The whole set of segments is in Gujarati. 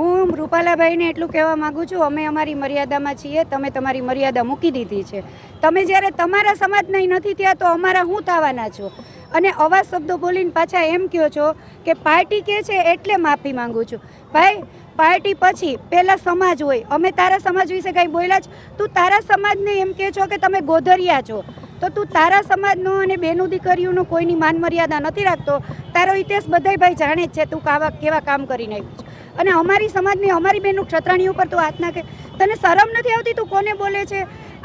રૂપાલાભાઈને એટલું કહેવા માંગુ છું, અમે અમારી મર્યાદામાં છીએ, તમે તમારી મર્યાદા મૂકી દીધી છે. તમે જ્યારે તમારા સમાજના નથી ત્યાં તો અમારા હું થવાના છો? અને અવાજ શબ્દો બોલીને પાછા એમ કહો છો કે પાર્ટી કે છે એટલે માફી માંગુ છું. ભાઈ, પાર્ટી પછી પહેલાં સમાજ હોય. અમે તારા સમાજ વિશે કાંઈ બોલ્યા જ? તું તારા સમાજને એમ કહે છો કે તમે ગોધરિયા છો. તો તું તારા સમાજનો અને બેનું દીકરીઓનો કોઈની માન મર્યાદા નથી રાખતો. તારો ઇતિહાસ બધાય ભાઈ જાણે જ છે તું કાવા કેવા કામ કરીને આવ્યું છે. અને અમારી સમાજની, અમારી બેનનું ક્ષત્રાણી ઉપર તું હાથ નાખે. તને શરમ નથી આવતી? તું કોને બોલે છે?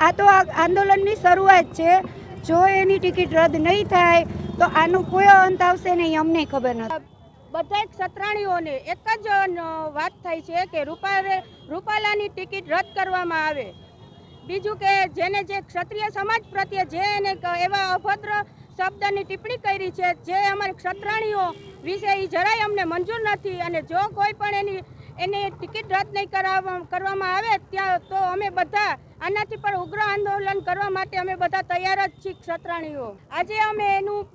આ તો આ આંદોલનની શરૂઆત છે. જો એની ટિકિટ રદ નહીં થાય, તો આનો કોઈ અંત આવશે નહીં, અમને ખબર નથી. બધા ક્ષત્રાણીઓને એક જ વાત થાય છે કે રૂપાલે રૂપાલાની ટિકિટ રદ કરવામાં આવે. બીજું કે જેને જે ક્ષત્રિય સમાજ પ્રત્યે જે એને એવા અભદ્ર શબ્દની ટિપ્પણી કરી છે જે અમારી ક્ષત્રાણીઓ વિશે એ જરાય અમને મંજૂર નથી અને જો કોઈ પણ એની એની ટિકિટ રદ નહીં કરાવવા, કરવામાં આવે ત્યાં તો અમે બધા આનાથી પણ ઉગ્ર આંદોલન કરવા માટે અમે બધા તૈયાર જ છીએ ક્ષત્રાણીઓ. આજે અમે એનું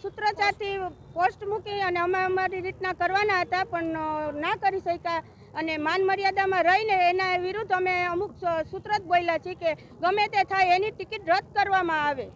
સૂત્રોચ્ચારથી પોસ્ટ મૂકી અને અમે અમારી રીતના કરવાના હતા પણ ના કરી શક્યા અને માન મર્યાદામાં રહીને એના વિરુદ્ધ અમે અમુક સૂત્ર જ બોલ્યા છીએ કે ગમે તે થાય એની ટિકિટ રદ કરવામાં આવે.